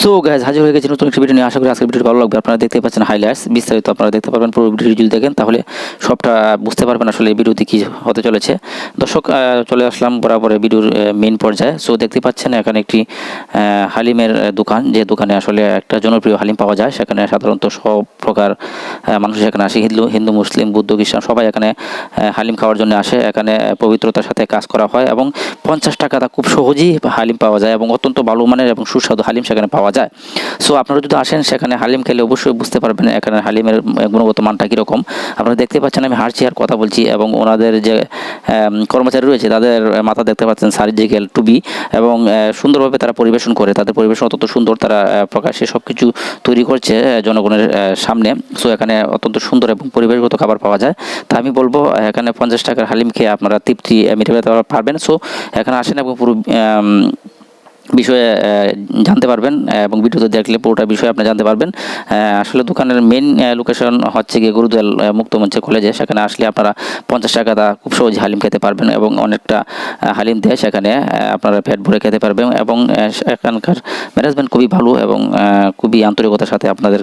So guys হাজির হয়ে গেছে নতুন একটি ভিডিও নিয়ে। আশা করি আজকের ভিডিওটি ভালো লাগবে। আপনারা দেখতে পাচ্ছেন হাইলাইটস বিস্তারিত আপনারা দেখতে পারবেন পুরো ভিডিওটি যদি দেখেন, তাহলে সবটা বুঝতে পারবেন আসলে ভিডিওতে কী হতে চলেছে। দর্শক চলে আসলাম বরাবর ভিডিওর মেন পর্যায়ে। সো দেখতে পাচ্ছেন এখানে একটি হালিমের দোকান, যে দোকানে আসলে একটা জনপ্রিয় হালিম পাওয়া যায়। সেখানে সাধারণত সব প্রকার মানুষ এখানে আসে। হিন্দু হিন্দু, মুসলিম, বুদ্ধ, খ্রিস্টান, সবাই এখানে হালিম খাওয়ার জন্য আসে। এখানে পবিত্রতার সাথে কাজ করা হয় এবং পঞ্চাশ টাকা তা খুব সহজেই হালিম পাওয়া যায় এবং অত্যন্ত ভালো মানের এবং সুস্বাদু হালিম সেখানে পাওয়া যায়। সো আপনারা যদি আসেন সেখানে হালিম খেলে অবশ্যই বুঝতে পারবেন এখানে হালিমের গুণগত মানটা কীরকম। আপনারা দেখতে পাচ্ছেন আমি হাঁটছি আর কথা বলছি এবং ওনাদের যে কর্মচারী রয়েছে তাদের মাথা দেখতে পাচ্ছেন সার্জিক্যাল টুবি এবং সুন্দরভাবে তারা পরিবেশন করে। তাদের পরিবেশন অত্যন্ত সুন্দর তারা আহ, প্রকাশ্যে সব কিছু তৈরি করছে জনগণের সামনে। সো এখানে অত্যন্ত সুন্দর এবং পরিবেশগত খাবার পাওয়া যায়। তা আমি বলব এখানে পঞ্চাশ টাকার হালিম খেয়ে আপনারা তৃপ্তি মিটাতে পারবেন। সো এখানে আসেন এবং পুরো বিষয়ে জানতে পারবেন এবং ভিডিওতে দেখলে পুরোটা বিষয়ে আপনি জানতে পারবেন। আসলে দোকানের মেন লোকেশন হচ্ছে গিয়ে গুরুদয়াল মুক্তমঞ্চ কলেজে সেখানে আসলে আপনারা পঞ্চাশ টাকা দা খুব সহজে হালিম খেতে পারবেন এবং অনেকটা হালিম দেয় সেখানে আপনারা পেট ভরে খেতে পারবেন এবং এখানকার ম্যানেজমেন্ট খুবই ভালো এবং খুবই আন্তরিকতার সাথে আপনাদের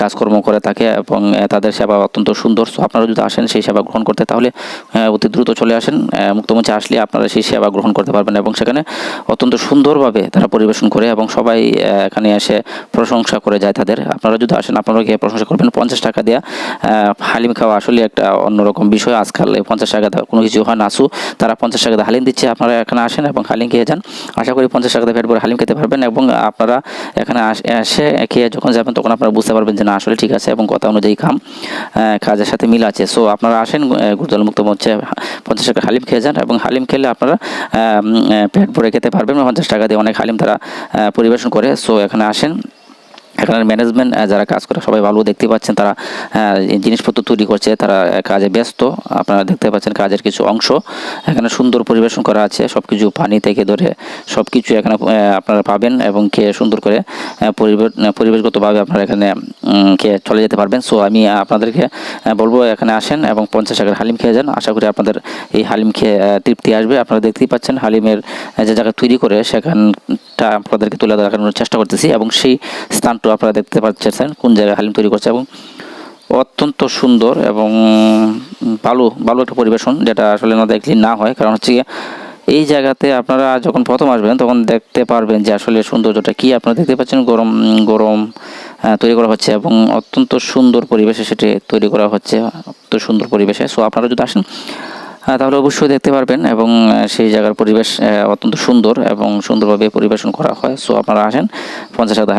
কাজকর্ম করে থাকে এবং তাদের সেবা অত্যন্ত সুন্দর। সো আপনারা যদি আসেন, সেই সেবা গ্রহণ করতে, তাহলে অতি দ্রুত চলে আসেন। মুক্তমঞ্চে আসলে আপনারা সেই সেবা গ্রহণ করতে পারবেন এবং সেখানে অত্যন্ত সুন্দরভাবে তারা পরিবেশন করে এবং সবাই এখানে এসে প্রশংসা করে যায় তাদের। আপনারা যদি আসেন, আপনারা গিয়ে প্রশংসা করবেন। পঞ্চাশ টাকা দেওয়া হালিম খাওয়া আসলে একটা অন্যরকম বিষয় আজকাল। পঞ্চাশ টাকা দেওয়া কোনো কিছু হয় না। আসু, তারা পঞ্চাশ টাকা দিয়ে হালিম দিচ্ছে। আপনারা এখানে আসেন এবং হালিম খেয়ে যান। আশা করি পঞ্চাশ টাকা পেট ভরে হালিম খেতে পারবেন এবং আপনারা এখানে এসে খেয়ে যখন যাবেন, তখন আপনারা বুঝতে পারবেন যে না, আসলে ঠিক আছে এবং কথা অনুযায়ী খাম। কাজের সাথে মিল আছে। সো আপনারা আসেন গুরুদল মুক্ত মঞ্চে, পঞ্চাশ টাকা হালিম খেয়ে যান এবং হালিম খেলে আপনারা পেট ভরে খেতে পারবেন পঞ্চাশ টাকা অনেক হালিম তারা পরিবেশন করে। সো এখানে আসেন। এখানের ম্যানেজমেন্ট যারা কাজ করে সবাই ভালো দেখতে পাচ্ছেন, তারা জিনিসপত্র তৈরি করছে, তারা কাজে ব্যস্ত। আপনারা দেখতে পাচ্ছেন কাজের কিছু অংশ। এখানে সুন্দর পরিবেশন করা আছে সব কিছু পানি থেকে ধরে সব কিছু এখানে আপনারা পাবেন এবং খেয়ে সুন্দর করে পরিবেশ পরিবেশগতভাবে আপনারা এখানে খেয়ে চলে যেতে পারবেন। সো আমি আপনাদেরকে বলব এখানে আসেন এবং পঞ্চাশ টাকার হালিম খেয়ে যান। আশা করি আপনাদের এই হালিম খেয়ে তৃপ্তি আসবে। আপনারা দেখতেই পাচ্ছেন হালিমের যে জায়গা তৈরি করে, সেখানটা আপনাদেরকে তুলে দেখানোর চেষ্টা করতেছি এবং সেই স্থানটা আপনারা দেখতে পাচ্ছেন কোন জায়গায় হালিম তৈরি করছে এবং অত্যন্ত সুন্দর এবং ভালো ভালো একটা পরিবেশন যেটা আসলে না দেখলে না হয়। কারণ হচ্ছে এই জায়গাতে আপনারা যখন প্রথম আসবেন, তখন দেখতে পারবেন যে আসলে সৌন্দর্যটা কি আপনারা দেখতে পাচ্ছেন। গরম গরম তৈরি করা হচ্ছে এবং অত্যন্ত সুন্দর পরিবেশে সেটি তৈরি করা হচ্ছে, অত্যন্ত সুন্দর পরিবেশে। সো আপনারা যদি আসেন তাহলে অবশ্যই দেখতে পারবেন এবং সেই জায়গার পরিবেশ অত্যন্ত সুন্দর এবং সুন্দরভাবে পরিবেশন করা হয়। সো আপনারা আসেন, পঞ্চাশ টাকা